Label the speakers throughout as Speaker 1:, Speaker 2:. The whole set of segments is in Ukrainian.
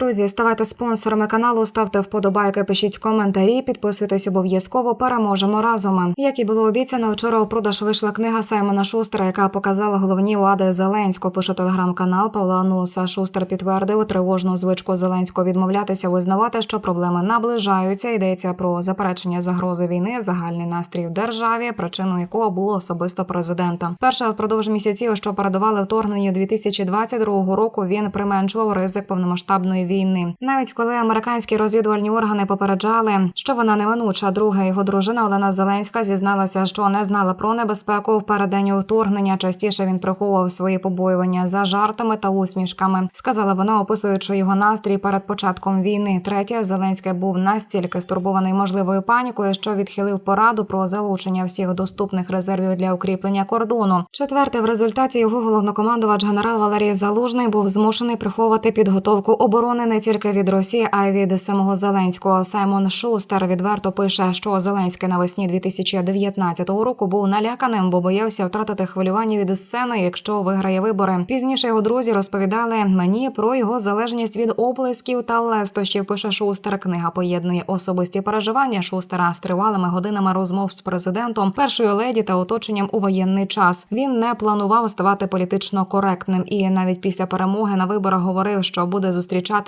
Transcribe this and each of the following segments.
Speaker 1: Друзі, ставайте спонсорами каналу, ставте вподобайки, пишіть коментарі, підписуйтесь обов'язково. Переможемо разом. Як і було обіцяно, вчора у продаж вийшла книга Саймона Шустера, яка показала головні вади Зеленського. Пише телеграм-канал Павла Нуса. Шустер підтвердив тривожну звичку Зеленського відмовлятися, визнавати, що проблеми наближаються. Йдеться про заперечення загрози війни, загальний настрій в державі, причиною якого було особисто президента. Перше впродовж місяців, що передували вторгненню 2022 року, він применшував ризик повномасштабної війни. Навіть коли американські розвідувальні органи попереджали, що вона неминуча, друга його дружина Олена Зеленська зізналася, що не знала про небезпеку в переддень вторгнення. Частіше він приховував свої побоювання за жартами та усмішками. Сказала вона, описуючи його настрій перед початком війни. Третє Зеленський був настільки стурбований можливою панікою, що відхилив пораду про залучення всіх доступних резервів для укріплення кордону. Четверте, в результаті його головнокомандувач генерал Валерій Залужний був змушений приховувати підготовку оборони не тільки від Росії, а й від самого Зеленського. Саймон Шустер відверто пише, що Зеленський навесні 2019 року був наляканим, бо боявся втратити хвилювання від сцени, якщо виграє вибори. Пізніше його друзі розповідали мені про його залежність від оплесків та лестощів. Пише Шустер. Книга поєднує особисті переживання Шустера з тривалими годинами розмов з президентом, першою леді та оточенням у воєнний час. Він не планував ставати політично коректним і навіть після перемоги на виборах говорив, що буде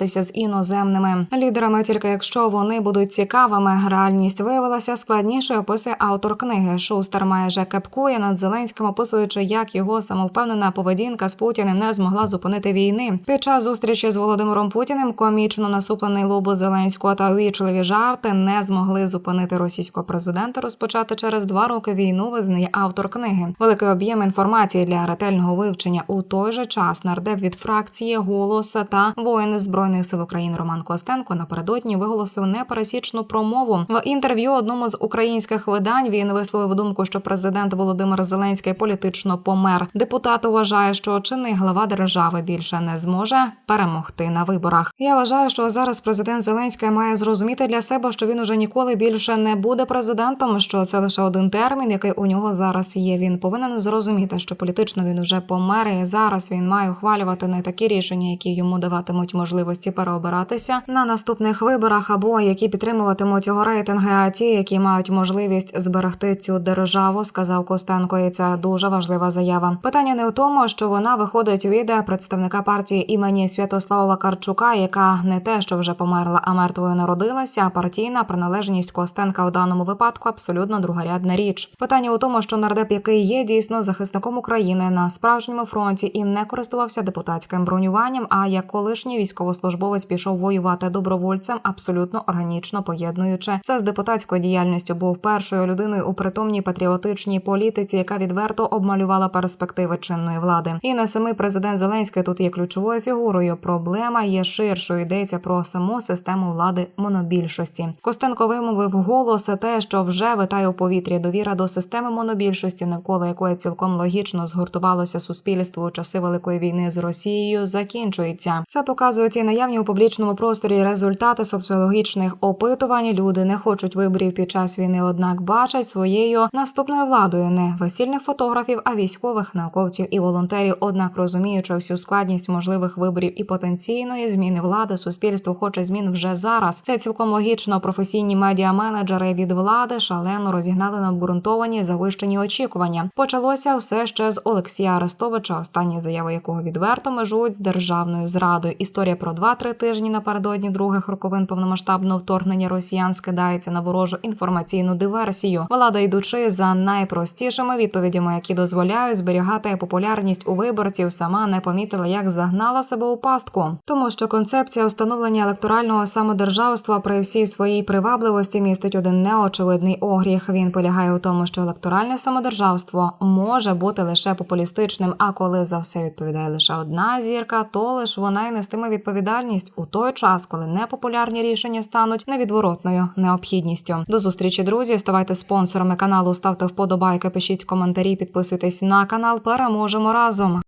Speaker 1: зустрічатися з іноземними лідерами, тільки якщо вони будуть цікавими. Реальність виявилася складнішою. Описує автор книги. Шустер майже кепкує над Зеленським, описуючи, як його самовпевнена поведінка з Путіним не змогла зупинити війни. Під час зустрічі з Володимиром Путіним комічно насуплений лоб Зеленського та увічливі жарти не змогли зупинити російського президента розпочати через два роки війну. Визнає автор книги. Великий об'єм інформації для ретельного вивчення у той же час нардеп від фракції «Голос» та воїн збройних сил України Роман Костенко напередодні виголосив непересічну промову в інтерв'ю одному з українських видань. Він висловив думку, що президент Володимир Зеленський політично помер. Депутат вважає, що чинний глава держави більше не зможе перемогти на виборах. Я вважаю, що зараз президент Зеленський має зрозуміти для себе, що він уже ніколи більше не буде президентом. Що це лише один термін, який у нього зараз є. Він повинен зрозуміти, що політично він уже помер. і Зараз він має ухвалювати не такі рішення, які йому даватимуть можливості переобиратися на наступних виборах, або які підтримуватимуть його рейтинги, а ті, які мають можливість зберегти цю державу, сказав Костенко. І це дуже важлива заява. Питання не в тому, що вона виходить від представника партії імені Святослава Вакарчука, яка не те, що вже померла, а мертвою народилася. Партійна приналежність Костенка у даному випадку абсолютно другорядна річ. Питання у тому, що нардеп, який є дійсно захисником України на справжньому фронті і не користувався депутатським бронюванням. А як колишній військовослужбовець пішов воювати добровольцем, абсолютно органічно поєднуючи це з депутатською діяльністю, був першою людиною у притомній патріотичній політиці, яка відверто обмалювала перспективи чинної влади. І не самий президент Зеленський тут є ключовою фігурою. Проблема є ширшою. Йдеться про саму систему влади монобільшості. Костенко вимовив голос те, що вже витає у повітрі довіра до системи монобільшості, навколо якої цілком логічно згуртувалося суспільство у часи великої війни з Росією. Закінчується. Це показують і наявні у публічному просторі результати соціологічних опитувань. Люди не хочуть виборів під час війни, однак бачать своєю наступною владою не весільних фотографів, а військових науковців і волонтерів. Однак розуміючи всю складність можливих виборів і потенційної зміни влади, суспільство хоче змін вже зараз. Це цілком логічно. Професійні медіаменеджери від влади шалено розігнали необґрунтовані завищені очікування. Почалося все ще з Олексія Арестовича, останні заяви якого відверто межують з державною зрадою. Історія про 2-3 тижні напередодні других роковин повномасштабного вторгнення росіян скидається на ворожу інформаційну диверсію. Влада йдучи за найпростішими відповідями, які дозволяють зберігати популярність у виборців, сама не помітила, як загнала себе у пастку, тому що концепція встановлення електорального самодержавства при всій своїй привабливості містить один неочевидний огріх. Він полягає у тому, що електоральне самодержавство може бути лише популістичним. А коли за все відповідає лише одна зірка, то лише вона й нестиме відповідальність у той час, коли непопулярні рішення стануть невідворотною необхідністю. До зустрічі, друзі. Ставайте спонсорами каналу, ставте вподобайки, пишіть коментарі, підписуйтесь на канал. Переможемо разом.